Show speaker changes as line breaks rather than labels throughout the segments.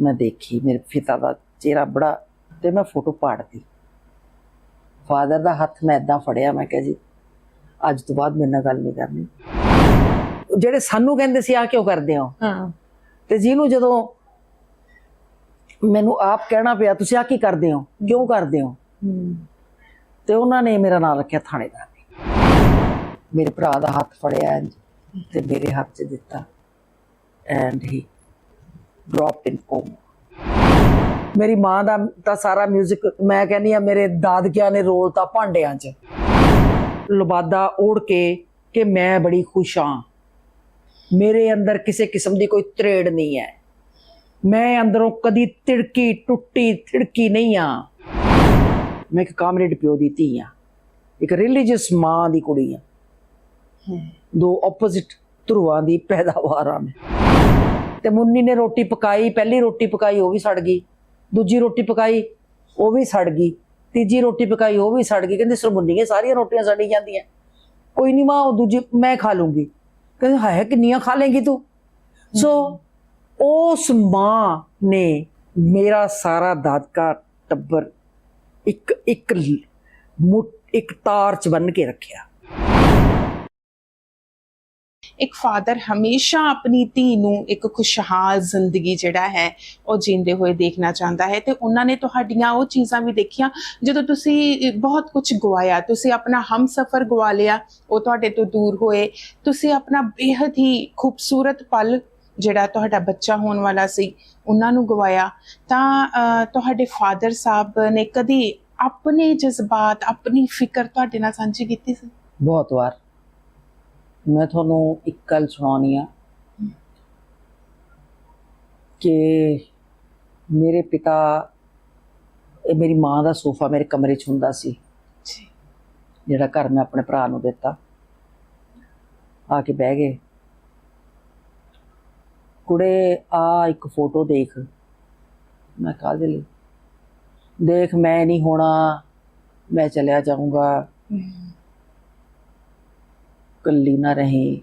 ਮੈਂ ਦੇਖੀ ਮੇਰੇ ਪਿਤਾ ਦਾ ਚਿਹਰਾ ਬੜਾ ਤੇ ਮੈਂ ਫੋਟੋ ਪਾੜਤੀ। ਫਾਦਰ ਦਾ ਹੱਥ ਮੈਂ ਇਦਾਂ ਫੜਿਆ ਮੈਂ ਕਿਹਾ ਜੀ ਅੱਜ ਤੋਂ ਬਾਅਦ ਮੇਰੇ ਨਾਲ ਗੱਲ ਨਹੀਂ ਕਰਨੀ। ਜਿਹੜੇ ਸਾਨੂੰ ਕਹਿੰਦੇ ਸੀ ਆ ਕਿਉਂ ਕਰਦੇ ਹੋ?
ਹਾਂ।
ਤੇ ਜਿਹਨੂੰ ਜਦੋਂ ਮੈਨੂੰ ਆਪ ਕਹਿਣਾ ਪਿਆ ਤੁਸੀਂ ਆ ਕੀ ਕਰਦੇ ਹੋ? ਕਿਉਂ ਕਰਦੇ ਹੋ? ਤੇ ਉਹਨਾਂ ਨੇ ਮੇਰਾ ਨਾਮ ਰੱਖਿਆ ਥਾਣੇਦਾਰ। ਮੇਰੇ ਭਰਾ ਦਾ ਹੱਥ ਫੜਿਆ ਤੇ ਮੇਰੇ ਹੱਥ 'ਚ ਦਿੱਤਾ। And he dropped in coma ਮੇਰੀ ਮਾਂ ਦਾ ਤਾਂ ਸਾਰਾ 뮤직 ਮੈਂ ਕਹਿੰਦੀ ਆ ਮੇਰੇ ਦਾਦਕਿਆਂ ਨੇ ਰੋਲਤਾ ਭਾਂਡਿਆਂ 'ਚ। ਲਬਾਦਾ ਓੜ ਕੇ ਕਿ ਮੈਂ ਬੜੀ ਖੁਸ਼ ਹਾਂ। ਮੇਰੇ ਅੰਦਰ ਕਿਸੇ ਕਿਸਮ ਦੀ ਕੋਈ ਤਰੇੜ ਨਹੀਂ ਹੈ। ਮੈਂ ਅੰਦਰੋਂ ਕਦੀ ਤਿੜਕੀ ਟੁੱਟੀ ਥਿੜਕੀ ਨਹੀਂ ਆ ਮੈਂ ਇੱਕ ਕਾਮਰੇਡ ਪਿਓ ਦੀ ਧੀ ਆ ਇੱਕ ਰਿਲੀਜੀਅਸ ਮਾਂ ਦੀ ਕੁੜੀ ਆ ਦੋ ਆਪੋਜ਼ਿਟ ਧਰੁਵਾਂ ਦੀ ਪੈਦਾਵਾਰ ਆ ਮੈਂ। ਤੇ ਮੁੰਨੀ ਨੇ ਰੋਟੀ ਪਕਾਈ, ਪਹਿਲੀ ਰੋਟੀ ਪਕਾਈ ਉਹ ਵੀ ਸੜ ਗਈ, ਦੂਜੀ ਰੋਟੀ ਪਕਾਈ ਉਹ ਵੀ ਸੜ ਗਈ, ਤੀਜੀ ਰੋਟੀ ਪਕਾਈ ਉਹ ਵੀ ਸੜ ਗਈ, ਕਹਿੰਦੇ ਸਰਮੁੰਨੀਏ ਸਾਰੀਆਂ ਰੋਟੀਆਂ ਸੜੀ ਜਾਂਦੀਆਂ। ਕੋਈ ਨਹੀਂ ਮਾਂ, ਉਹ ਦੂਜੀ, ਮੈਂ ਖਾ ਲੂੰਗੀ। ਕਹਿੰਦੇ ਹਾਏ, ਕਿੰਨੀਆਂ ਖਾ ਲੇਂਗੀ ਤੂੰ? ਸੋ ਉਸ ਮਾਂ ਨੇ ਮੇਰਾ ਸਾਰਾ ਦਾਦਕਾ ਟੱਬਰ ਇੱਕ ਇੱਕ ਲ- ਮੁੱਠ, ਇੱਕ ਤਾਰ ਚ ਬੰਨ ਕੇ ਰੱਖਿਆ।
ਇੱਕ ਫਾਦਰ ਹਮੇਸ਼ਾ ਆਪਣੀ ਧੀ ਨੂੰ ਇੱਕ ਖੁਸ਼ਹਾਲ ਜ਼ਿੰਦਗੀ ਜਿਹੜਾ ਹੈ, ਉਹ ਜਿੰਦੇ ਹੋਏ ਦੇਖਣਾ ਚਾਹੁੰਦਾ ਹੈ ਤੇ ਉਹਨਾਂ ਨੇ ਤੁਹਾਡੀਆਂ ਉਹ ਚੀਜ਼ਾਂ ਵੀ ਦੇਖੀਆਂ, ਜਦੋਂ ਤੁਸੀਂ ਬਹੁਤ ਕੁਝ ਗਵਾਇਆ, ਤੁਸੀਂ ਆਪਣਾ ਹਮਸਫਰ ਗਵਾ ਲਿਆ, ਉਹ ਤੁਹਾਡੇ ਤੋਂ ਦੂਰ ਹੋਏ, ਤੁਸੀਂ ਆਪਣਾ ਬੇहद ਹੀ ਖੂਬਸੂਰਤ ਪਲ ਜਿਹੜਾ ਤੁਹਾਡਾ ਬੱਚਾ ਹੋਣ ਵਾਲਾ ਸੀ, ਉਹਨਾਂ ਨੂੰ ਗਵਾਇਆ, ਤਾਂ ਤੁਹਾਡੇ ਫਾਦਰ ਸਾਹਿਬ ਨੇ ਕਦੀ ਆਪਣੇ ਜਜ਼ਬਾਤ, ਆਪਣੀ ਫਿਕਰ ਤੁਹਾਡੇ ਨਾਲ ਸਾਂਝੀ ਕੀਤੀ ਸੀ?
ਬਹੁਤ ਵਾਰ। ਮੈਂ ਤੁਹਾਨੂੰ ਇੱਕ ਗੱਲ ਸੁਣਾਉਣੀ ਆ ਕਿ ਮੇਰੇ ਪਿਤਾ ਇਹ ਮੇਰੀ ਮਾਂ ਦਾ ਸੋਫਾ ਮੇਰੇ ਕਮਰੇ 'ਚ ਹੁੰਦਾ ਸੀ।
ਜੀ।
ਜਿਹੜਾ ਘਰ ਮੈਂ ਆਪਣੇ ਭਰਾ ਨੂੰ ਦਿੱਤਾ। ਆ ਕੇ ਬਹਿ ਗਏ। ਕੁੜੇ ਆ ਇੱਕ ਫੋਟੋ ਦੇਖ। ਮੈਂ ਕਾਹਦੇ ਲਈ? ਦੇਖ ਮੈਂ ਨਹੀਂ ਹੋਣਾ। ਮੈਂ ਚਲਿਆ ਜਾਊਂਗਾ। ਕੱਲੀ ਨਾ ਰਹੇ।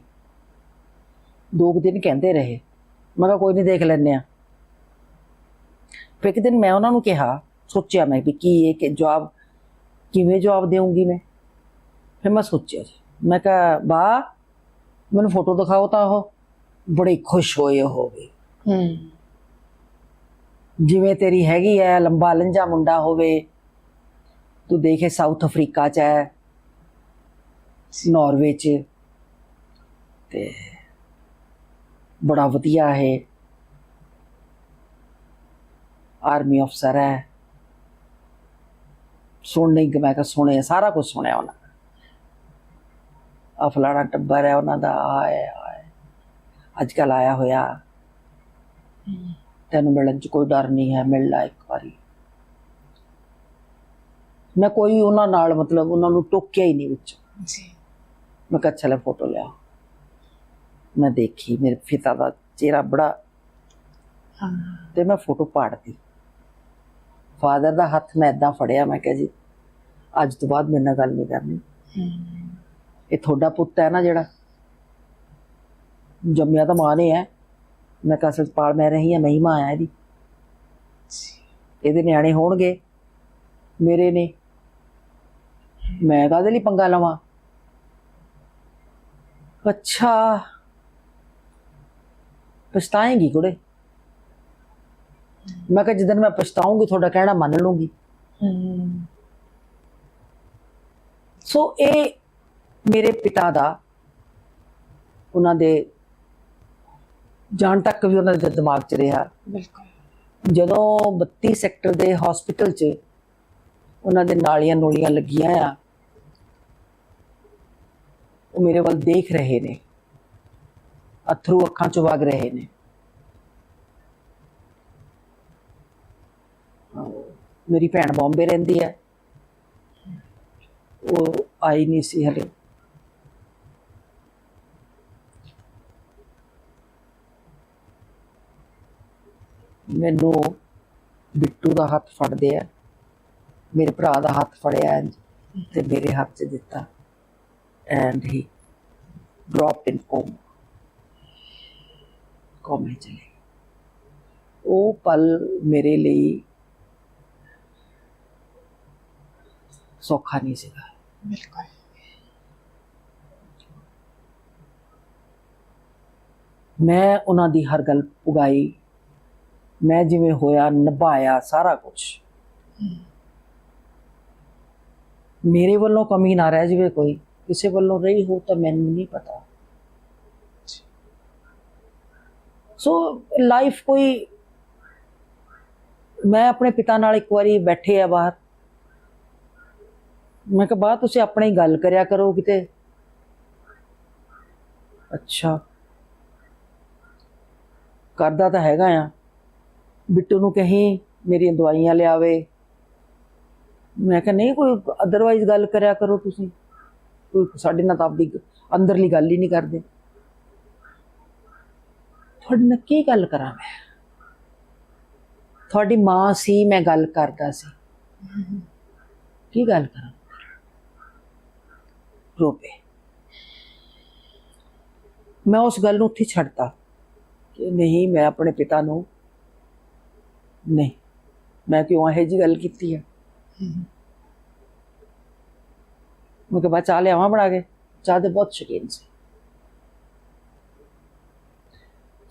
ਦੋ ਕੁ ਦਿਨ ਕਹਿੰਦੇ ਰਹੇ। ਮੈਂ ਕਿਹਾ ਕੋਈ ਨਹੀਂ ਦੇਖ ਲੈਨੇ ਆ ਫਿਰ ਇੱਕ ਦਿਨ ਮੈਂ ਉਹਨਾਂ ਨੂੰ ਕਿਹਾ ਸੋਚਿਆ ਮੈਂ ਵੀ ਕੀ ਇਹ ਕਿ ਜਵਾਬ ਕਿਵੇਂ ਜਵਾਬ ਦੇਵਾਂਗੀ ਮੈਂ? ਫਿਰ ਮੈਂ ਸੋਚਿਆ ਜੀ। ਮੈਂ ਕਿਹਾ ਬਾ ਮੈਨੂੰ ਫੋਟੋ ਦਿਖਾਓ ਤਾਂ ਉਹ। ਬੜੇ ਖੁਸ਼ ਹੋਏ ਹੋਵੇ
ਹੂੰ।
ਜਿਵੇਂ ਤੇਰੀ ਹੈਗੀ ਐ ਲੰਬਾ ਲੰਜਾ ਮੁੰਡਾ ਹੋਵੇ। ਤੂੰ ਦੇਖੇ ਸਾਊਥ ਅਫਰੀਕਾ ਚ ਹੈ ਨਾਰਵੇ ਚ। ਤੇ ਬੜਾ ਵਧੀਆ ਹੈ ਆਰਮੀ ਅਫਸਰ ਹੈ। ਸੁਣਨੇ ਕਿ ਮੈਂ ਕਿਹਾ ਸੁਣਿਆ, ਸਾਰਾ ਕੁਝ ਸੁਣਿਆ ਉਹਨਾਂ ਦਾ। ਫਲਾਣਾ ਟੱਬਰ ਹੈ, ਉਹਨਾਂ ਦਾ ਆਏ ਆਏ ਅੱਜ ਕੱਲ ਆਇਆ ਹੋਇਆ। ਤੈਨੂੰ ਮਿਲਣ ਚ ਕੋਈ ਡਰ ਨਹੀਂ ਹੈ, ਮਿਲ ਲੈ ਇੱਕ ਵਾਰੀ। ਮੈਂ ਕੋਈ ਉਹਨਾਂ ਨਾਲ ਮਤਲਬ ਉਹਨਾਂ ਨੂੰ ਟੋਕਿਆ ਹੀ ਨਹੀਂ ਵਿੱਚ।
ਜੀ।
ਮੈਂ ਕਿਹਾ ਚਲੇ ਫੋਟੋ ਲਿਆ ਮੈਂ ਦੇਖੀ ਮੇਰੇ ਪਿਤਾ ਦਾ ਚਿਹਰਾ ਬੜਾ। ਤੇ ਮੈਂ ਫੋਟੋ ਪਾੜਤੀ। ਫਾਦਰ ਦਾ ਹੱਥ ਮੈਂ ਇਦਾਂ ਫੜਿਆ ਮੈਂ ਕਿਹਾ ਜੀ ਅੱਜ ਤੋਂ ਬਾਅਦ ਮੇਰੇ ਨਾਲ ਗੱਲ ਨਹੀਂ ਕਰਨੀ। ਇਹ ਤੁਹਾਡਾ ਪੁੱਤ ਹੈ ਨਾ ਜਿਹੜਾ? ਜੰਮਿਆ ਤਾਂ ਮਾਂ ਨੇ ਹੈ। ਮੈਂ ਕਿਹਾ ਅਸਲ 'ਚ ਪਾਲ ਮੈਂ ਰਹੀ ਹਾਂ ਮੈਂ ਹੀ ਮਾਂ ਆ ਇਹਦੀ। ਇਹਦੇ ਨਿਆਣੇ ਹੋਣਗੇ ਮੇਰੇ ਨੇ। ਮੈਂ ਕਾਹਦੇ ਲਈ ਪੰਗਾ ਲਵਾਂ? ਅੱਛਾ। ਪਛਤਾਏਂਗੀ ਕੁੜੇ। ਮੈਂ ਕਿਹਾ ਜਿੱਦਣ ਮੈਂ ਪਛਤਾਉਂਗੀ ਤੁਹਾਡਾ ਕਹਿਣਾ ਮੰਨ ਲੂੰਗੀ ਸੋ ਇਹ ਮੇਰੇ ਪਿਤਾ ਦਾ ਉਹਨਾਂ ਦੇ ਜਾਣ ਤੱਕ ਵੀ ਉਹਨਾਂ ਦੇ ਦਿਮਾਗ 'ਚ ਰਿਹਾ।
ਬਿਲਕੁਲ।
ਜਦੋਂ 32 ਸੈਕਟਰ ਦੇ ਹਸਪੀਟਲ 'ਚ ਉਹਨਾਂ ਦੇ ਨਾਲੀਆਂ ਨੋਲੀਆਂ ਲੱਗੀਆਂ ਆ ਉਹ ਮੇਰੇ ਵੱਲ ਦੇਖ ਰਹੇ ਨੇ। ਅਥਰੂ ਅੱਖਾਂ 'ਚੋਂ ਵਗ ਰਹੇ ਨੇ। ਮੇਰੀ ਭੈਣ ਬੰਬੇ ਰਹਿੰਦੀ ਹੈ। ਉਹ ਆਈ ਨਹੀਂ ਸੀ ਹਲੇ। ਮੈਨੂੰ ਬਿੱਟੂ ਦਾ ਹੱਥ ਫੜਦੇ ਆ। ਮੇਰੇ ਭਰਾ ਦਾ ਹੱਥ ਫੜਿਆ ਇੰਝ ਤੇ ਮੇਰੇ ਹੱਥ 'ਚ ਦਿੱਤਾ। And he dropped in coma coma ਚਲੇ ਉਹ ਪਲ ਮੇਰੇ ਲਈ ਸੌਖਾ ਨਹੀਂ ਸੀਗਾ
ਬਿਲਕੁਲ
ਮੈਂ ਉਹਨਾਂ ਦੀ ਹਰ ਗੱਲ ਉਗਾਈ ਮੈਂ ਜਿਵੇਂ ਹੋਇਆ ਨਿਭਾਇਆ ਸਾਰਾ ਕੁਝ ਮੇਰੇ ਵੱਲੋਂ ਕਮੀ ਨਾ ਰਹਿ ਜਾਵੇ ਕੋਈ ਕਿਸੇ ਵੱਲੋਂ ਰਹੀ ਹੋ ਤਾਂ ਮੈਨੂੰ ਨਹੀਂ ਪਤਾ। ਸੋ ਲਾਈਫ ਕੋਈ ਮੈਂ ਆਪਣੇ ਪਿਤਾ ਨਾਲ ਇੱਕ ਵਾਰੀ ਬੈਠੇ ਆ ਬਾਹਰ। ਮੈਂ ਕਿਹਾ ਬਾਹਰ ਤੁਸੀਂ ਆਪਣੀ ਹੀ ਗੱਲ ਕਰਿਆ ਕਰੋ ਕਿਤੇ। ਅੱਛਾ। ਕਰਦਾ ਤਾਂ ਹੈਗਾ ਆ। ਬਿੱਟੂ ਨੂੰ ਕਹੀਂ ਮੇਰੀਆਂ ਦਵਾਈਆਂ ਲਿਆਵੇ। ਮੈਂ ਕਿਹਾ ਨਹੀਂ ਕੋਈ ਅਦਰਵਾਈਜ਼ ਗੱਲ ਕਰਿਆ ਕਰੋ ਤੁਸੀਂ। ਕੋਈ ਸਾਡੇ ਨਾਲ ਤਾਂ ਆਪਦੀ ਅੰਦਰਲੀ ਗੱਲ ਹੀ ਨਹੀਂ ਕਰਦੇ। ਤੁਹਾਡੇ ਨਾਲ ਕੀ ਗੱਲ ਕਰਾਂ ਮੈਂ? ਤੁਹਾਡੀ ਮਾਂ ਸੀ, ਮੈਂ ਗੱਲ ਕਰਦਾ ਸੀ। ਕੀ ਗੱਲ ਕਰਾਂ? ਰੋਪੇ ਮੈਂ ਉਸ ਗੱਲ ਨੂੰ ਉੱਥੇ ਛੱਡਤਾ ਕਿ ਨਹੀਂ, ਮੈਂ ਆਪਣੇ ਪਿਤਾ ਨੂੰ ਨਹੀਂ, ਮੈਂ ਕਿਉਂ ਇਹ ਜੀ ਗੱਲ ਕੀਤੀ ਹੈ ਮੈਂ ਕਿਹਾ ਬਾ ਚਾਹ ਲਿਆਵਾਂ ਬਣਾ ਕੇ। ਚਾਹ ਦੇ ਬਹੁਤ ਸ਼ੌਕੀਨ ਸੀ।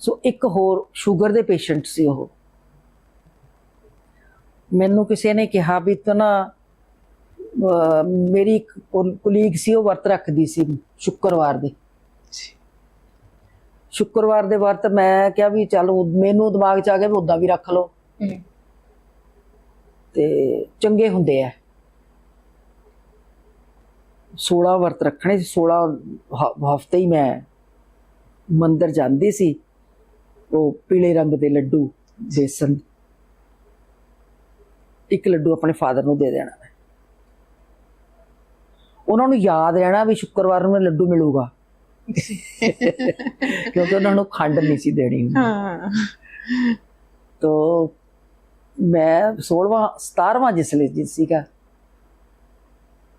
ਸੋ ਇੱਕ ਹੋਰ ਸ਼ੂਗਰ ਦੇ ਪੇਸ਼ੈਂਟ ਸੀ ਉਹ। ਮੈਨੂੰ ਕਿਸੇ ਨੇ ਕਿਹਾ ਵੀ ਤੂੰ ਨਾ ਮੇਰੀ ਕੁਲੀਗ ਸੀ ਉਹ ਵਰਤ ਰੱਖਦੀ ਸੀ ਸ਼ੁੱਕਰਵਾਰ ਦੇ। ਸ਼ੁੱਕਰਵਾਰ ਦੇ ਵਰਤ ਮੈਂ ਕਿਹਾ ਵੀ ਚੱਲ ਮੈਨੂੰ ਦਿਮਾਗ 'ਚ ਆ ਗਿਆ ਵੀ ਉਦਾਂ ਵੀ ਰੱਖ ਲਓ। ਤੇ ਚੰਗੇ ਹੁੰਦੇ ਆ। 16 ਵਰਤ ਰੱਖਣੇ ਸੀ 16 ਹਫ਼ਤੇ ਹੀ ਮੈਂ ਮੰਦਰ ਜਾਂਦੀ ਸੀ ਉਹ ਪੀਲੇ ਰੰਗ ਦੇ ਲੱਡੂ ਬੇਸਨ ਇੱਕ ਲੱਡੂ ਆਪਣੇ ਫਾਦਰ ਨੂੰ ਦੇ ਦੇਣਾ ਮੈਂ ਉਹਨਾਂ ਨੂੰ ਯਾਦ ਰਹਿਣਾ ਵੀ ਸ਼ੁੱਕਰਵਾਰ ਨੂੰ ਮੈਨੂੰ ਲੱਡੂ ਮਿਲੂਗਾ ਕਿਉਂਕਿ ਉਹਨਾਂ ਨੂੰ ਖੰਡ ਨਹੀਂ ਸੀ ਦੇਣੀ ਹੁੰਦੀ।
ਹਾਂ
ਤੋ ਮੈਂ 16ਵਾਂ 17ਵਾਂ ਜਿਸ ਲਈ ਜਿਸ ਸੀਗਾ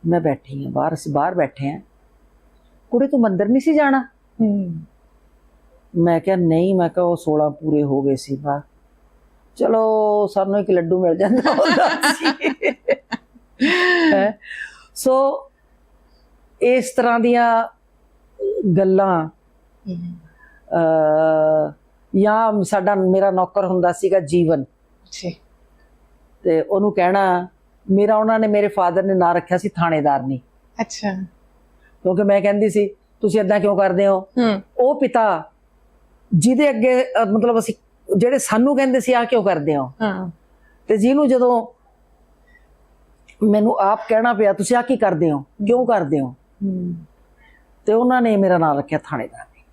ਮੈਂ ਬੈਠੀ ਹਾਂ ਬਾਹਰ ਅਸੀਂ ਬਾਹਰ ਬੈਠੇ ਹਾਂ ਕੁੜੇ ਤੂੰ ਮੰਦਰ ਨਹੀਂ ਸੀ ਜਾਣਾ
ਹਮ,
ਮੈਂ ਕਿਹਾ ਨਹੀਂ ਮੈਂ ਕਿਹਾ ਉਹ 16 ਪੂਰੇ ਹੋ ਗਏ ਸੀ ਬਾ ਚਲੋ ਸਾਨੂੰ ਇੱਕ ਲੱਡੂ ਮਿਲ ਜਾਂਦਾ ਹੁੰਦਾ ਸੀ ਹੈਂ। ਸੋ ਇਸ ਤਰ੍ਹਾਂ ਦੀਆਂ ਗੱਲਾਂ
ਹਮ,
ਅ ਜਾਂ ਸਾਡਾ ਮੇਰਾ ਨੌਕਰ ਹੁੰਦਾ ਸੀਗਾ ਜੀਵਨ
ਜੀ
ਤੇ ਉਹਨੂੰ ਕਹਿਣਾ ਮੇਰਾ ਉਹਨਾਂ ਨੇ ਮੇਰੇ ਫਾਦਰ ਨੇ ਨਾਂ ਰੱਖਿਆ ਸੀ ਥਾਣੇਦਾਰ ਨਹੀਂ
ਅੱਛਾ।
ਕਿਉਂਕਿ ਮੈਂ ਕਹਿੰਦੀ ਸੀ ਤੁਸੀਂ ਇਦਾਂ ਕਿਉਂ ਕਰਦੇ ਹੋ? ਉਹ ਪਿਤਾ ਜਿਹਦੇ ਅੱਗੇ ਮਤਲਬ ਅਸੀਂ ਜਿਹੜੇ ਸਾਨੂੰ ਕਹਿੰਦੇ ਸੀ ਆ ਕਿਉਂ ਕਰਦੇ ਹੋ?
ਹਾਂ।
ਤੇ ਜਿਹਨੂੰ ਜਦੋਂ ਮੈਨੂੰ ਆਪ ਕਹਿਣਾ ਪਿਆ ਤੁਸੀਂ ਆ ਕੀ ਕਰਦੇ ਹੋ? ਕਿਉਂ ਕਰਦੇ ਹੋ? ਤੇ ਉਹਨਾਂ ਨੇ ਮੇਰਾ ਨਾਮ ਰੱਖਿਆ ਥਾਣੇਦਾਰ ਨਹੀਂ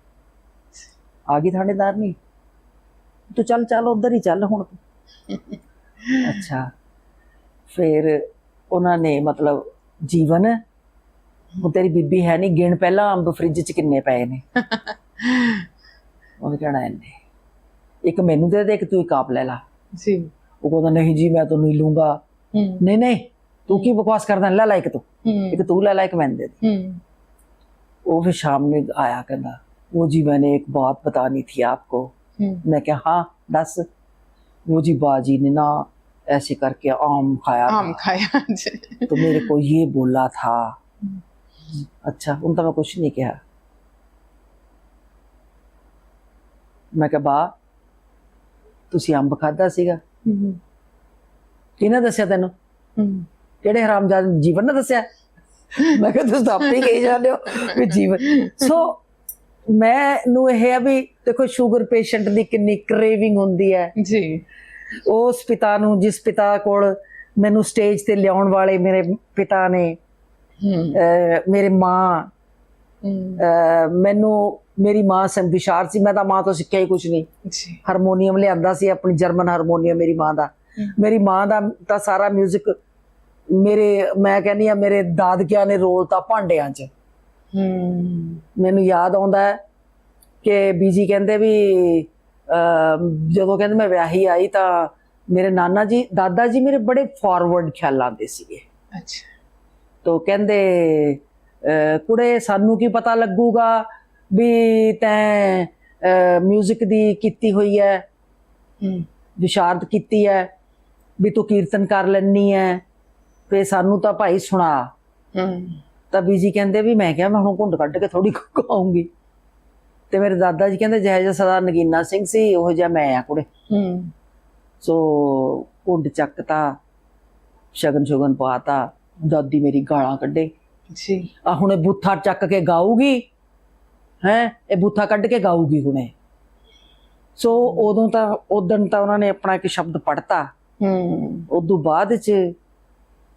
ਆ ਗਈ ਥਾਣੇਦਾਰ ਨਹੀਂ ਤੂੰ ਚੱਲ ਚੱਲ ਉਧਰ ਹੀ ਚੱਲ ਹੁਣ। ਅੱਛਾ। ਫਿਰ ਉਹਨਾਂ ਨੇ ਮਤਲਬ ਜੀਵਨ ਉਹ ਤੇਰੀ ਬੀਬੀ ਹੈ ਨਹੀਂ ਗਿਣ ਪਹਿਲਾਂ ਅੰਬ ਫ੍ਰਿਜ 'ਚ ਕਿੰਨੇ ਪਏ ਨੇ ਉਹਨੇ ਕਹਿਣਾ ਇੰਨੇ ਇੱਕ ਮੈਨੂੰ ਦੇ ਦੇ ਇੱਕ ਤੂੰ ਇੱਕ ਆਪ ਲੈ ਲਾ
ਜੀ
ਉਹ ਕਹਿੰਦਾ ਨਹੀਂ ਜੀ ਮੈਂ ਤੁਹਾਨੂੰ ਹੀ ਲੂੰਗਾ
ਹਮ
ਨਹੀਂ ਨਹੀਂ ਤੂੰ ਕੀ ਬਕਵਾਸ ਕਰਦਾ ਲੈ ਲੈ ਇੱਕ ਤੂੰ
ਹਮ
ਇੱਕ ਤੂੰ ਲੈ ਲੈ ਇੱਕ ਮੈਨੂੰ ਦੇ ਦੇ
हम्म,
वो फिर शाम में आया कहना वो जी मैंने एक बात बतानी थी आपको
हम्म,
मैं क्या हाँ दस वो जी बाजी ने ना ऐसे करके आम खाया था,
आम खाया जी
तो मेरे को ये बोला था अच्छा उन तो मैं कुछ नहीं कहा ਮੈਂ ਕਿਹਾ ਬਾ ਤੁਸੀਂ ਅੰਬ ਖਾਦਾ ਸੀਗਾ
हम्म,
ਕਿਹਨੇ ਦੱਸਿਆ ਤੈਨੂੰ
हम्म,
ਕਿਹੜੇ ਹਰਾਮਜ਼ਾਦੇ ਨੇ ਜੀਵਨ ਨੇ ਦੱਸਿਆ ਮੈਂ ਕਿਹਾ ਤੁਸੀਂ ਤਾਂ ਆਪੇ ਹੀ ਕਹੀ ਜਾਂਦੇ ਹੋ ਵੀ ਜੀਵਨ ਸੋ ਮੈਨੂੰ ਇਹ ਹੈ ਵੀ ਦੇਖੋ ਸ਼ੂਗਰ ਪੇਸ਼ੈਂਟ ਦੀ ਕਿੰਨੀ ਕ੍ਰੇਵਿੰਗ ਹੁੰਦੀ ਹੈ
जी
ਉਸ ਪਿਤਾ ਨੂੰ ਜਿਸ ਪਿਤਾ ਕੋਲ ਮੈਨੂੰ ਸਟੇਜ ਤੇ ਲਿਆਉਣ ਵਾਲੇ ਮੇਰੇ ਪਿਤਾ ਨੇ ਮੇਰੇ ਮਾਂ ਮੈਨੂੰ ਮੇਰੀ ਮਾਂ ਸੰਭਿਸ਼ਾਰ ਸੀ ਮੈਂ ਤਾਂ ਮਾਂ ਤੋਂ ਸਿੱਖਿਆ ਹੀ ਕੁਝ ਨਹੀਂ। ਹਾਰਮੋਨੀਅਮ ਲਿਆਂਦਾ ਸੀ ਆਪਣੀ ਜਰਮਨ ਹਾਰਮੋਨੀਅਮ ਮੇਰੀ ਮਾਂ ਦਾ। ਮੇਰੀ ਮਾਂ ਦਾ ਤਾਂ ਸਾਰਾ 뮤직 ਮੇਰੇ ਮੈਂ ਕਹਿੰਦੀ ਆ ਮੇਰੇ ਦਾਦਕਿਆਂ ਨੇ ਰੋਲਤਾ ਭਾਂਡਿਆਂ 'ਚ।
ਹੂੰ।
ਮੈਨੂੰ ਯਾਦ ਆਉਂਦਾ ਕਿ ਬੀਜੀ ਕਹਿੰਦੇ ਵੀ ਜਦੋਂ ਕਹਿੰਦੇ ਮੈਂ ਵਿਆਹੀ ਆਈ ਤਾਂ ਮੇਰੇ ਨਾਨਾ ਜੀ ਦਾਦਾ ਜੀ ਮੇਰੇ ਬੜੇ ਫਾਰਵਰਡ ਖਿਆਲਾਂ ਦੇ ਸੀਗੇ।
ਅੱਛਾ।
ਤੋਂ ਕਹਿੰਦੇ ਕੁੜੇ ਸਾਨੂੰ ਕੀ ਪਤਾ ਲੱਗੂਗਾ ਵੀ ਤੈ ਮਿਊਜ਼ਿਕ ਦੀ ਕੀਤੀ ਹੋਈ ਹੈ। ਵਿਸ਼ਾਰਤ ਕੀਤੀ ਹੈ ਵੀ ਤੂੰ ਕੀਰਤਨ ਕਰ ਲੈਣੀ ਹੈ ਤੇ ਸਾਨੂੰ ਤਾਂ ਭਾਈ ਸੁਣਾ। ਤਾਂ ਬੀਜੀ ਕਹਿੰਦੇ ਵੀ ਮੈਂ ਕਿਹਾ ਮੈਂ ਹੁਣ ਘੁੰਡ ਕੱਢ ਕੇ ਥੋੜੀ ਗਾਉਂਗੀ ਤੇ ਮੇਰੇ ਦਾਦਾ ਜੀ ਕਹਿੰਦੇ ਜਿਹੋ ਜਿਹਾ ਸਰਦਾਰ ਨਗੀਨਾ ਸਿੰਘ ਸੀ ਉਹ ਜਿਹਾ ਮੈਂ ਆ ਕੁੜੇ।
ਹੂੰ।
ਸੋ ਘੁੰਡ ਚੱਕਤਾ ਸ਼ਗਨ ਸ਼ੁਗਨ ਪਾਤਾ ਦਾਦੀ ਮੇਰੀ ਗਾਲਾਂ ਕੱਢੇ।
ਜੀ।
ਆ ਹੁਣ ਬੂਥਾ ਚੱਕ ਕੇ ਗਾਊਗੀ ਹੈ? ਇਹ ਬੂਥਾ ਕੱਢ ਕੇ ਗਾਊਗੀ ਹੁਣੇ ਸੋ ਉਦੋਂ ਤਾਂ ਉਦੋਂ ਤਾਂ ਉਹਨਾਂ ਨੇ ਆਪਣਾ ਇੱਕ ਸ਼ਬਦ ਪੜਤਾ
ਹੂੰ।
ਉਦੋਂ ਬਾਅਦ ਚ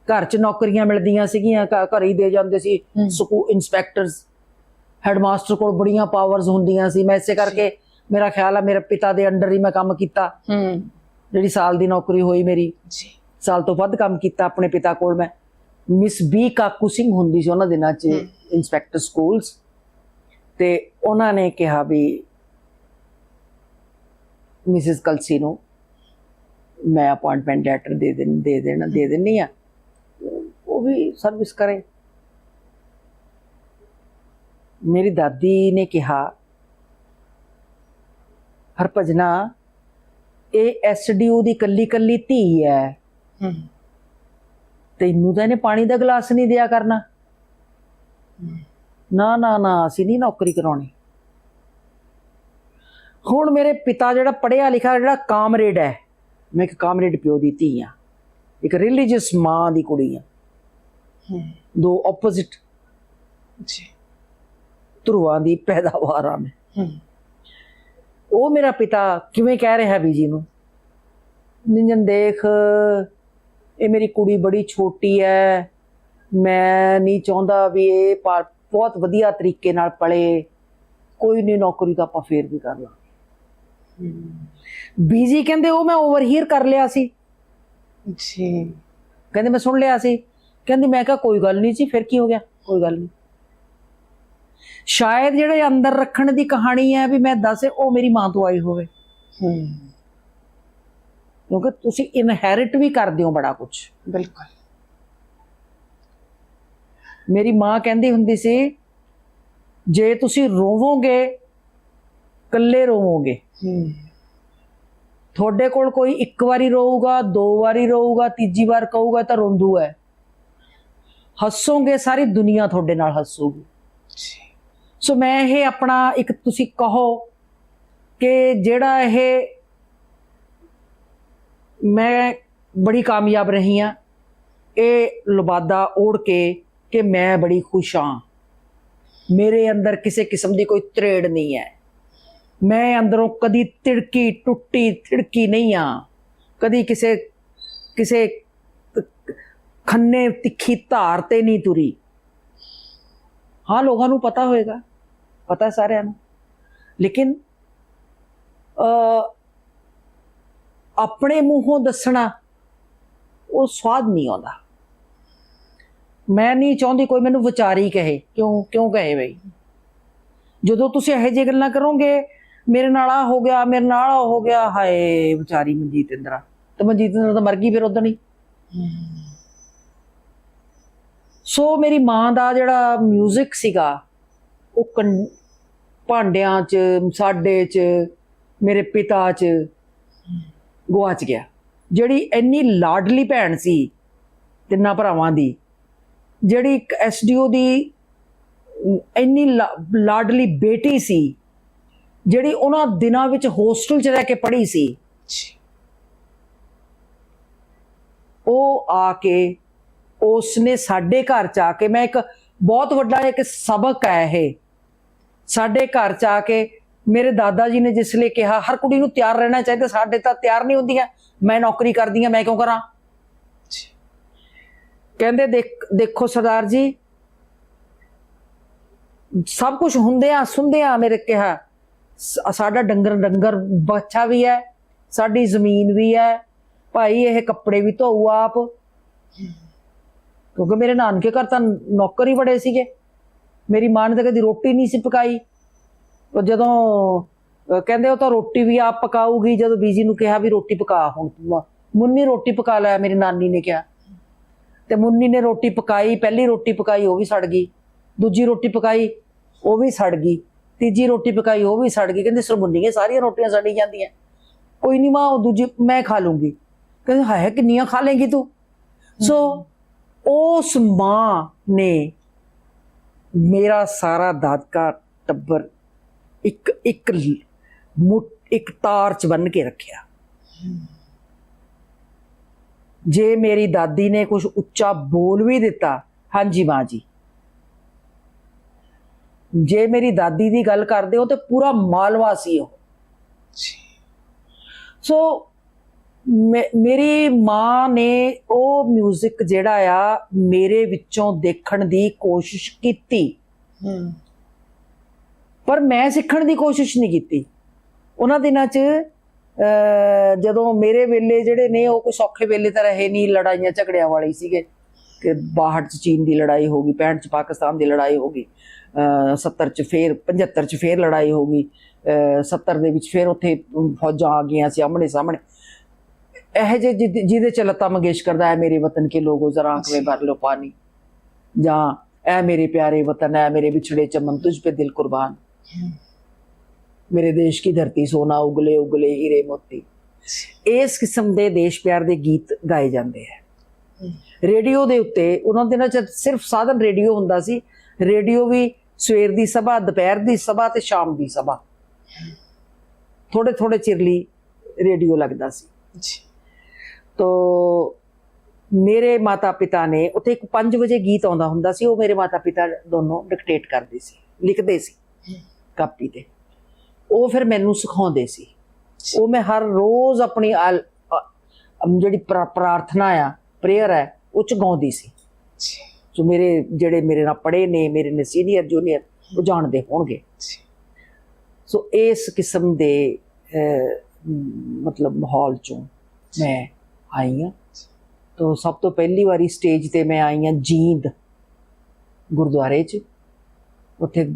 ਘਰ ਚ ਨੌਕਰੀਆਂ ਮਿਲਦੀਆਂ ਸੀਗੀਆਂ ਘਰ ਹੀ ਦੇ ਜਾਂਦੇ ਸੀ। ਸਕੂਲ ਇਨਸਪੈਕਟਰਸ ਹੈਡਮਾਸਟਰ ਕੋਲ ਬੜੀਆਂ ਪਾਵਰਸ ਹੁੰਦੀਆਂ ਸੀ। ਮੈਂ ਇਸੇ ਕਰਕੇ ਮੇਰਾ ਖਿਆਲ ਆ ਮੇਰੇ ਪਿਤਾ ਦੇ ਅੰਡਰ ਹੀ ਮੈਂ ਕੰਮ ਕੀਤਾ।
ਹੂੰ।
ਜਿਹੜੀ ਸਾਲ ਦੀ ਨੌਕਰੀ ਹੋਈ ਮੇਰੀ।
ਜੀ।
ਸਾਲ ਤੋਂ ਵੱਧ ਕੰਮ ਕੀਤਾ ਆਪਣੇ ਪਿਤਾ ਕੋਲ ਮੈਂ। ਮਿਸ ਬੀ ਕਾਕੂ ਸਿੰਘ ਹੁੰਦੀ ਸੀ ਉਹਨਾਂ ਦਿਨਾਂ 'ਚ। ਇਨਸਪੈਕਟਰ ਸਕੂਲਸ ਤੇ ਉਹਨਾਂ ਨੇ ਕਿਹਾ ਵੀ ਮਿਸਿਸ ਕਲਸੀ ਨੂੰ ਮੈਂ ਅਪਾਇੰਟਮੈਂਟ ਲੈਟਰ ਦੇ ਦੇਣ ਦੇ ਦੇਣਾ ਦੇ ਦੇਣੀ ਆ। ਉਹ ਵੀ ਸਰਵਿਸ ਕਰੇ। ਮੇਰੀ ਦਾਦੀ ਨੇ ਕਿਹਾ ਹਰਭਜਨਾ ਇਹ ਐਸਡੀਓ ਦੀ ਕੱਲੀ ਕੱਲੀ ਧੀ ਹੈ। ਤੈਨੂੰ ਤਾਂ ਇਹਨੇ ਪਾਣੀ ਦਾ ਗਲਾਸ ਨਹੀਂ ਦਿਆ ਕਰਨਾ। ਨਾ ਨਾ ਨਾ ਅਸੀਂ ਨਹੀਂ ਨੌਕਰੀ ਕਰਾਉਣੀ। ਹੁਣ ਮੇਰੇ ਪਿਤਾ ਜਿਹੜਾ ਪੜਿਆ ਲਿਖਿਆ ਜਿਹੜਾ ਕਾਮਰੇਡ ਹੈ ਮੈਂ ਇੱਕ ਕਾਮਰੇਡ ਪਿਓ ਦੀ ਧੀ ਆ ਇੱਕ ਰਿਲੀਜੀਅਸ ਮਾਂ ਦੀ ਕੁੜੀ ਆ। ਦੋ ਆਪੋਜ਼ਿਟ
ਜੀ।
ਧਰੁਵਾਂ ਦੀ ਪੈਦਾਵਾਰ ਆ ਮੈਂ। ਉਹ ਮੇਰਾ ਪਿਤਾ ਕਿਵੇਂ ਕਹਿ ਰਿਹਾ ਬੀਜੀ ਨੂੰ? ਨਿੰਜਨ ਦੇਖ ਇਹ ਮੇਰੀ ਕੁੜੀ ਬੜੀ ਛੋਟੀ ਹੈ ਮੈਂ ਨਹੀਂ ਚਾਹੁੰਦਾ ਵੀ ਇਹ ਬਹੁਤ ਵਧੀਆ ਤਰੀਕੇ ਨਾਲ ਪੜੇ ਕੋਈ ਨਹੀਂ ਨੌਕਰੀ ਤਾਂ ਆਪਾਂ ਫੇਰ ਵੀ ਕਰ ਲਾਂਗੇ। ਬੀਜੀ ਕਹਿੰਦੇ ਉਹ ਮੈਂ ਓਵਰਹੀਅਰ ਕਰ ਲਿਆ ਸੀ।
ਜੀ
ਕਹਿੰਦੇ ਮੈਂ ਸੁਣ ਲਿਆ ਸੀ। ਕਹਿੰਦੀ ਮੈਂ ਕਿਹਾ ਕੋਈ ਗੱਲ ਨਹੀਂ ਜੀ ਫਿਰ ਕੀ ਹੋ ਗਿਆ? ਕੋਈ ਗੱਲ ਨਹੀਂ। ਸ਼ਾਇਦ ਜਿਹੜੇ ਅੰਦਰ ਰੱਖਣ ਦੀ ਕਹਾਣੀ ਹੈ ਵੀ ਮੈਂ ਦੱਸੇ ਉਹ ਮੇਰੀ ਮਾਂ ਤੋਂ ਆਈ ਹੋਵੇ।
ਹੂੰ।
ਕਿਉਂਕਿ ਤੁਸੀਂ ਇਨਹੈਰਿਟ ਵੀ ਕਰਦੇ ਹੋ ਬੜਾ ਕੁਝ
ਬਿਲਕੁਲ।
ਮੇਰੀ ਮਾਂ ਕਹਿੰਦੀ ਹੁੰਦੀ ਸੀ ਜੇ ਤੁਸੀਂ ਰੋਵੋਗੇ ਇਕੱਲੇ ਰੋਵੋਗੇ।
ਹੂੰ।
ਤੁਹਾਡੇ ਕੋਲ ਕੋਈ ਇੱਕ ਵਾਰੀ ਰੋਊਗਾ ਦੋ ਵਾਰੀ ਰੋਊਗਾ ਤੀਜੀ ਵਾਰ ਕਹੂਗਾ ਤਾਂ ਰੋਂਦੂ ਹੈ। ਹੱਸੋਗੇ ਸਾਰੀ ਦੁਨੀਆ ਤੁਹਾਡੇ ਨਾਲ ਹੱਸੂਗੀ।
ਜੀ।
ਸੋ ਮੈਂ ਇਹ ਆਪਣਾ ਇੱਕ ਤੁਸੀਂ ਕਹੋ ਕਿ ਜਿਹੜਾ ਇਹ ਮੈਂ ਬੜੀ ਕਾਮਯਾਬ ਰਹੀ ਆ ਇਹ ਲਬਾਦਾ ਓੜ ਕੇ ਕਿ ਮੈਂ ਬੜੀ ਖੁਸ਼ ਹਾਂ। ਮੇਰੇ ਅੰਦਰ ਕਿਸੇ ਕਿਸਮ ਦੀ ਕੋਈ ਤਰੇੜ ਨਹੀਂ ਹੈ। ਮੈਂ ਅੰਦਰੋਂ ਕਦੀ ਤਿੜਕੀ ਟੁੱਟੀ ਥਿੜਕੀ ਨਹੀਂ ਆ ਕਦੀ ਕਿਸੇ ਕਿਸੇ ਖੰਨੇ ਤਿੱਖੀ ਧਾਰ ਤੇ ਨਹੀਂ ਤੁਰੀ। ਹਾਂ, ਲੋਕਾਂ ਨੂੰ ਪਤਾ ਹੋਏਗਾ। ਪਤਾ ਸਾਰਿਆਂ ਨੂੰ। ਲੇਕਿਨ ਅ ਆਪਣੇ ਮੂੰਹੋਂ ਦੱਸਣਾ, ਉਹ ਸਵਾਦ ਨਹੀਂ ਆਉਂਦਾ। ਮੈਂ ਨਹੀਂ ਚਾਹੁੰਦੀ ਕੋਈ ਮੈਨੂੰ ਵਿਚਾਰੀ ਕਹੇ। ਕਿਉਂ ਕਿਉਂ ਕਹੇ ਬਈ? ਜਦੋਂ ਤੁਸੀਂ ਇਹੋ ਜਿਹੀ ਗੱਲਾਂ ਕਰੋਗੇ, ਮੇਰੇ ਨਾਲ ਆ ਹੋ ਗਿਆ, ਮੇਰੇ ਨਾਲ ਆ ਹੋ ਗਿਆ, ਹਾਏ, ਵਿਚਾਰੀ ਮਨਜੀਤ ਇੰਦਰਾ। ਤੇ ਮਨਜੀਤ ਇੰਦਰਾ ਤਾਂ ਮਰ ਗਈ ਫਿਰ ਉਦੋਂ ਹੀ। ਸੋ ਮੇਰੀ ਮਾਂ ਦਾ ਜਿਹੜਾ 뮤직 ਸੀਗਾ ਉਹ ਭਾਂਡਿਆਂ 'ਚ ਸਾਡੇ 'ਚ ਮੇਰੇ ਪਿਤਾ 'ਚ ਗਵਾਚ ਗਿਆ। ਜਿਹੜੀ ਇੰਨੀ ਲਾਡਲੀ ਭੈਣ ਸੀ ਤਿੰਨਾਂ ਭਰਾਵਾਂ ਦੀ ਜਿਹੜੀ ਇੱਕ ਐਸਡੀਓ ਦੀ ਇੰਨੀ ਲਾਡਲੀ ਬੇਟੀ ਸੀ ਜਿਹੜੀ ਉਹਨਾਂ ਦਿਨਾਂ ਵਿੱਚ ਹੋਸਟਲ 'ਚ ਰਹਿ ਕੇ ਪੜ੍ਹੀ ਸੀ ਉਹ ਆ ਕੇ ਉਸਨੇ ਸਾਡੇ ਘਰ ਚ ਆ ਕੇ ਮੈਂ ਇੱਕ ਬਹੁਤ ਵੱਡਾ ਇੱਕ ਸਬਕ ਹੈ ਇਹ। ਸਾਡੇ ਘਰ ਚ ਆ ਕੇ ਮੇਰੇ ਦਾਦਾ ਜੀ ਨੇ ਜਿਸ ਲਈ ਕਿਹਾ ਹਰ ਕੁੜੀ ਨੂੰ ਤਿਆਰ ਰਹਿਣਾ ਚਾਹੀਦਾ ਸਾਡੇ ਤਾਂ ਤਿਆਰ ਨਹੀਂ ਹੁੰਦੀਆਂ। ਮੈਂ ਨੌਕਰੀ ਕਰਦੀ ਹਾਂ ਮੈਂ ਕਿਉਂ ਕਰਾਂ? ਕਹਿੰਦੇ ਦੇਖ ਸਰਦਾਰ ਜੀ ਸਭ ਕੁਝ ਹੁੰਦੇ ਆ ਸੁਣਦੇ ਆ ਮੇਰੇ ਕਿਹਾ ਸਾਡਾ ਡੰਗਰ ਡੰਗਰ ਬੱਚਾ ਵੀ ਹੈ ਸਾਡੀ ਜ਼ਮੀਨ ਵੀ ਹੈ ਭਾਈ ਇਹ ਕੱਪੜੇ ਵੀ ਧੋਊ ਆਪ। ਕਿਉਂਕਿ ਮੇਰੇ ਨਾਨਕੇ ਘਰ ਤਾਂ ਨੌਕਰ ਹੀ ਬੜੇ ਸੀਗੇ। ਮੇਰੀ ਮਾਂ ਨੇ ਤਾਂ ਕਦੀ ਰੋਟੀ ਨਹੀਂ ਸੀ ਪਕਾਈ। ਉਹ ਜਦੋਂ ਕਹਿੰਦੇ ਉਹ ਤਾਂ ਰੋਟੀ ਵੀ ਆਪ ਪਕਾਊਗੀ, ਜਦੋਂ ਬੀਜੀ ਨੂੰ ਕਿਹਾ ਵੀ ਰੋਟੀ ਪਕਾ, ਹੁਣ ਤੂੰ। ਮੁੰਨੀ ਰੋਟੀ ਪਕਾ ਲੈ ਮੇਰੀ ਨਾਨੀ ਨੇ ਕਿਹਾ। ਤੇ ਮੁੰਨੀ ਨੇ ਰੋਟੀ ਪਕਾਈ, ਪਹਿਲੀ ਰੋਟੀ ਪਕਾਈ ਉਹ ਵੀ ਸੜ ਗਈ। ਦੂਜੀ ਰੋਟੀ ਪਕਾਈ, ਉਹ ਵੀ ਸੜ ਗਈ। ਤੀਜੀ ਰੋਟੀ ਪਕਾਈ, ਉਹ ਵੀ ਸੜ ਗਈ। ਕਹਿੰਦੇ ਸਰਮੁੰਨੀਏ ਸਾਰੀਆਂ ਰੋਟੀਆਂ ਸੜੀ ਜਾਂਦੀਆਂ। ਕੋਈ ਨਹੀਂ ਮਾਂ, ਉਹ ਦੂਜੀ, ਮੈਂ ਖਾ ਲੂੰਗੀ। ਕਹਿੰਦੇ ਹਾਏ, ਕਿੰਨੀਆਂ ਖਾ ਲੇਂਗੀ ਤੂੰ? ਸੋ ਉਸ ਮਾਂ ਨੇ ਮੇਰਾ ਸਾਰਾ ਦਾਦਕਾ ਟੱਬਰ ਇੱਕ ਇੱਕ ਇੱਕ ਤਾਰ ਚ ਬੰਨ ਕੇ ਰੱਖਿਆ। ਜੇ ਮੇਰੀ ਦਾਦੀ ਨੇ ਕੁਝ ਉੱਚਾ ਬੋਲ ਵੀ ਦਿੱਤਾ ਹਾਂਜੀ ਮਾਂ ਜੀ। ਜੇ ਮੇਰੀ ਦਾਦੀ ਦੀ ਗੱਲ ਕਰਦੇ ਹੋ ਤੇ ਪੂਰਾ ਮਾਲਵਾ ਸੀ ਉਹ। ਸੋ ਮੇਰੀ ਮਾਂ ਨੇ ਉਹ 뮤직 ਜਿਹੜਾ ਆ ਮੇਰੇ ਵਿੱਚੋਂ ਦੇਖਣ ਦੀ ਕੋਸ਼ਿਸ਼ ਕੀਤੀ। ਪਰ ਮੈਂ ਸਿੱਖਣ ਦੀ ਕੋਸ਼ਿਸ਼ ਨਹੀਂ ਕੀਤੀ। ਉਹਨਾਂ ਦਿਨਾਂ 'ਚ ਜਦੋਂ ਮੇਰੇ ਵੇਲੇ ਜਿਹੜੇ ਨੇ ਉਹ ਕੋਈ ਸੌਖੇ ਵੇਲੇ ਤਾਂ ਰਹੇ ਨਹੀਂ ਲੜਾਈਆਂ ਝਗੜਿਆਂ ਵਾਲੇ ਸੀਗੇ। ਕਿ 62 'ਚ ਚੀਨ ਦੀ ਲੜਾਈ ਹੋ ਗਈ 65 'ਚ ਪਾਕਿਸਤਾਨ ਦੀ ਲੜਾਈ ਹੋ ਗਈ ਅਹ, 70 'ਚ ਫੇਰ 75 'ਚ ਫੇਰ ਲੜਾਈ ਹੋ ਗਈ ਅਹ, 70 ਦੇ ਵਿੱਚ ਫੇਰ ਉੱਥੇ ਫੌਜਾਂ ਆ ਗਈਆਂ ਸੀ ਆਮਣੇ ਸਾਹਮਣੇ ਇਹ ਜੇ, ਜਿਹਦੇ ਚ ਲਤਾ ਮੰਗੇਸ਼ਕਰ ਦਾ ਹੈ ਮੇਰੇ ਵਤਨ ਕੇ ਲੋਗੋ ਜ਼ਰਾ ਆਂਖ ਵਿੱਚ ਭਰ ਲੋ ਪਾਣੀ। ਜਾਂ ਐ ਮੇਰੇ ਪਿਆਰੇ ਵਤਨ ਐ ਮੇਰੇ ਵਿਛੜੇ ਚਮਨ, ਤੁਝ ਪੇ ਦਿਲ ਕੁਰਬਾਨ। ਮੇਰੇ ਦੇਸ਼ ਦੀ ਧਰਤੀ ਸੋਨਾ, ਉਗਲੇ ਉਗਲੇ ਹੀਰੇ ਮੋਤੀ। ਇਸ ਕਿਸਮ ਦੇ ਦੇਸ਼ ਪਿਆਰ ਦੇ ਗੀਤ ਗਾਏ ਜਾਂਦੇ ਹੈ ਰੇਡੀਓ ਦੇ ਉੱਤੇ, ਉਹਨਾਂ ਦਿਨਾਂ 'ਚ ਸਿਰਫ ਸਾਧਨ ਰੇਡੀਓ ਹੁੰਦਾ ਸੀ। ਰੇਡੀਓ ਵੀ ਸਵੇਰ ਦੀ ਸਭਾ, ਦੁਪਹਿਰ ਦੀ ਸਭਾ ਤੇ ਸ਼ਾਮ ਦੀ ਸਭਾ। ਥੋੜੇ ਥੋੜੇ ਚਿਰਲੀ ਰੇਡੀਓ ਲੱਗਦਾ ਸੀ।
ਜੀ।
ਤੋ ਮੇਰੇ ਮਾਤਾ ਪਿਤਾ ਨੇ ਉੱਥੇ ਇੱਕ 5 ਵਜੇ ਗੀਤ ਆਉਂਦਾ ਹੁੰਦਾ ਸੀ, ਉਹ ਮੇਰੇ ਮਾਤਾ ਪਿਤਾ ਦੋਨੋਂ ਡਿਕਟੇਟ ਕਰਦੇ ਸੀ, ਲਿਖਦੇ ਸੀ ਕਾਪੀ ਤੇ। ਉਹ ਫਿਰ ਮੈਨੂੰ ਸਿਖਾਉਂਦੇ ਸੀ। ਉਹ ਮੈਂ ਹਰ ਰੋਜ਼ ਆਪਣੀ ਆਲ- ਜਿਹੜੀ ਪ੍ਰਾ- ਪ੍ਰਾਰਥਨਾ ਆ ਪ੍ਰੇਅਰ ਹੈ ਉਹ ਚ ਗਾਉਂਦੀ ਸੀ।
ਜੀ
ਸੋ ਮੇਰੇ, ਜਿਹੜੇ ਮੇਰੇ ਨਾਲ ਪੜ੍ਹੇ ਨੇ, ਮੇਰੇ ਨੇ ਸੀਨੀਅਰ ਜੂਨੀਅਰ ਉਹ ਜਾਣਦੇ ਹੋਣਗੇ। ਸੋ ਇਸ ਕਿਸਮ ਦੇ ਮਤਲਬ ਮਾਹੌਲ ਚੋਂ ਮੈਂ ਆਈ ਹਾਂ ਤੋ ਸਭ ਤੋਂ ਪਹਿਲੀ ਵਾਰੀ ਸਟੇਜ ਤੇ ਮੈਂ ਆਈ ਹਾਂ ਜੀਂਦ ਗੁਰਦੁਆਰੇ 'ਚ। ਉੱਥੇ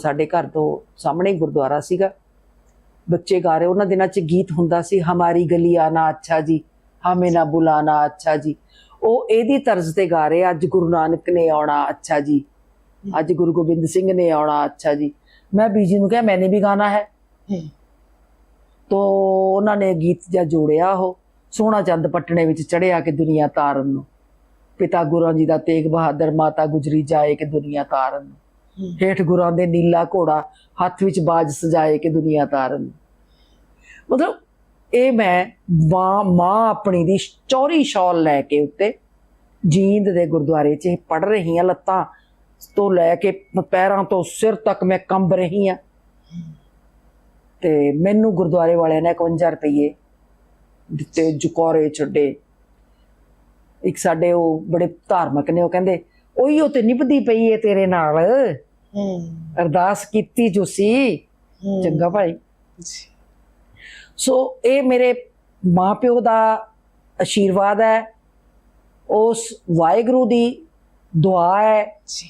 ਸਾਡੇ ਘਰ ਤੋਂ ਸਾਹਮਣੇ ਗੁਰਦੁਆਰਾ ਸੀਗਾ। ਬੱਚੇ ਗਾ ਰਹੇ ਉਹਨਾਂ ਦਿਨਾਂ 'ਚ ਗੀਤ ਹੁੰਦਾ ਸੀ ਹਮਾਰੀ ਗਲੀ ਆਣਾ ਅੱਛਾ ਜੀ ਹਮੇ ਨਾ ਬੁਲਾਣਾ ਅੱਛਾ ਜੀ। ਉਹ ਇਹਦੀ ਤਰਜ਼ ਤੇ ਗਾ ਰਹੇ ਅੱਜ ਗੁਰੂ ਨਾਨਕ ਨੇ ਆਉਣਾ ਅੱਛਾ ਜੀ। ਅੱਜ ਗੁਰੂ ਗੋਬਿੰਦ ਸਿੰਘ ਨੇ ਆਉਣਾ ਅੱਛਾ ਜੀ। ਮੈਂ ਬੀਜੀ ਨੂੰ ਕਿਹਾ ਮੈਨੇ ਵੀ ਗਾਣਾ ਹੈ। ਤੋ ਉਹਨਾਂ ਨੇ ਗੀਤ ਜਿਹਾ ਜੋੜਿਆ ਉਹ। ਸੋਹਣਾ ਚੰਦ ਪਟਣੇ ਵਿੱਚ ਚੜਿਆ ਕਿ ਦੁਨੀਆ ਤਾਰਨ ਨੂੰ। ਪਿਤਾ ਗੁਰਾਂ ਜੀ ਦਾ ਤੇਗ ਬਹਾਦਰ ਮਾਤਾ ਗੁਜਰੀ ਜਾਏ ਕਿ ਦੁਨੀਆ ਤਾਰਨ ਨੂੰ। ਹੇਠ ਗੁਰਾਂ ਦੇ ਨੀਲਾ ਘੋੜਾ ਹੱਥ ਵਿੱਚ ਬਾਜ ਸਜਾਏ ਕਿ ਦੁਨੀਆ ਤਾਰਨ ਨੂੰ। ਮਤਲਬ ਇਹ ਮੈਂ ਮਾਂ ਮਾਂ ਆਪਣੀ ਦੀ ਚੌਰੀ ਸ਼ਾਲ ਲੈ ਕੇ ਉੱਤੇ ਜੀਂਦ ਦੇ ਗੁਰਦੁਆਰੇ 'ਚ ਪੜ ਰਹੀ ਹਾਂ ਲੱਤਾਂ ਤੋਂ ਲੈ ਕੇ ਪੈਰਾਂ ਤੋਂ ਸਿਰ ਤੱਕ ਮੈਂ ਕੰਬ ਰਹੀ ਹਾਂ। ਤੇ ਮੈਨੂੰ ਗੁਰਦੁਆਰੇ ਵਾਲਿਆਂ ਨੇ 51 ਰੁਪਏ ਦਿੱਤੇ ਜੁਕੌਰੇ ਛੱਡੇ। ਇੱਕ ਸਾਡੇ ਉਹ ਬੜੇ ਧਾਰਮਿਕ ਨੇ ਉਹ ਕਹਿੰਦੇ ਉਹੀ ਉਹ ਤੇ ਨਿਭਦੀ ਪਈ ਏ ਤੇਰੇ ਨਾਲ।
ਹੂੰ।
ਅਰਦਾਸ ਕੀਤੀ ਜੋ ਸੀ। ਚੰਗਾ ਭਾਈ। ਸੋ ਇਹ ਮੇਰੇ ਮਾਪਿਓ ਦਾ ਆਸ਼ੀਰਵਾਦ ਹੈ। ਉਸ ਵਾਹਿਗੁਰੂ ਦੀ ਦੁਆ ਹੈ।
ਜੀ।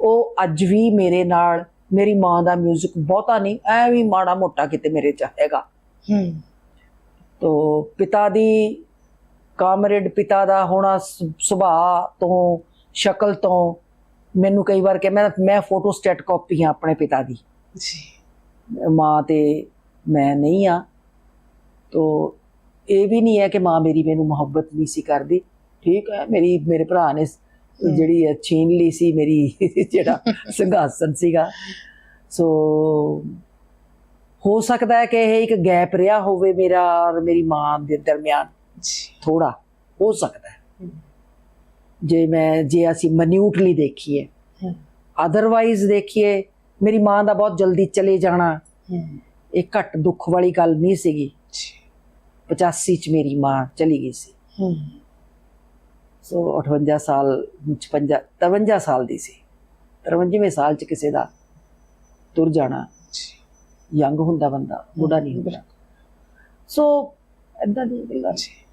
ਉਹ ਅੱਜ ਵੀ ਮੇਰੇ ਨਾਲ ਮੇਰੀ ਮਾਂ ਦਾ 뮤직 ਬਹੁਤਾ ਨਹੀਂ ਐ ਵੀ ਮਾੜਾ ਮੋਟਾ ਕਿਤੇ ਮੇਰੇ ਚ ਹੈਗਾ।
ਹੂੰ।
ਤੋ ਪਿਤਾ ਦੀ ਕਾਮਰੇਡ ਪਿਤਾ ਦਾ ਹੋਣਾ ਸੁਭਾਅ ਤੋਂ ਸ਼ਕਲ ਤੋਂ ਮੈਨੂੰ ਕਈ ਵਾਰ ਕਿ ਮੈਂ ਮੈਂ ਫੋਟੋ ਸਟੇਟ ਕਾਪੀ ਹਾਂ ਆਪਣੇ ਪਿਤਾ ਦੀ।
ਜੀ।
ਮਾਂ ਤੇ ਮੈਂ ਨਹੀਂ ਆ ਤੋ ਇਹ ਵੀ ਨਹੀਂ ਹੈ ਕਿ ਮਾਂ ਮੇਰੀ ਮੈਨੂੰ ਮੁਹੱਬਤ ਨਹੀਂ ਸੀ ਕਰਦੀ। ਠੀਕ ਹੈ ਮੇਰੀ ਮੇਰੇ ਭਰਾ ਨੇ ਜਿਹੜੀ ਛੀਨ ਲਈ ਸੀ ਮੇਰੀ ਜਿਹੜਾ ਸਿੰਘਾਸਨ ਸੀਗਾ। ਸੋ ਹੋ ਸਕਦਾ ਹੈ ਕਿ ਇਹ ਇੱਕ ਗੈਪ ਰਿਹਾ ਹੋਵੇ ਮੇਰਾ ਔਰ ਮੇਰੀ ਮਾਂ ਦੇ ਦਰਮਿਆਨ। ਥੋੜਾ ਹੋ ਸਕਦਾ ਹੈ। ਜੇ ਮੈਂ ਜੇ ਅਸੀਂ ਮਨਿਊਟਲੀ ਦੇਖੀਏ ਅਦਰਵਾਈਜ਼ ਦੇਖੀਏ ਮੇਰੀ ਮਾਂ ਦਾ ਬਹੁਤ ਜਲਦੀ ਚਲੇ ਜਾਣਾ ਇਹ ਘੱਟ ਦੁੱਖ ਵਾਲੀ ਗੱਲ ਨਹੀਂ ਸੀਗੀ।
ਜੀ।
85 ਚ ਮੇਰੀ ਮਾਂ ਚਲੀ ਗਈ ਸੀ। ਸੋ 58 ਸਾਲ 56 53 ਸਾਲ ਦੀ ਸੀ। 53ਵੇਂ ਸਾਲ ਚ ਕਿਸੇ ਦਾ ਤੁਰ ਜਾਣਾ ਯੰਗ ਹੁੰਦਾ ਬੰਦਾ ਬੁੱਢਾ ਨਹੀਂ ਹੁੰਦਾ। ਸੋ ਏਦਾਂ ਦੀ ਗੱਲਾਂ
ਜੀ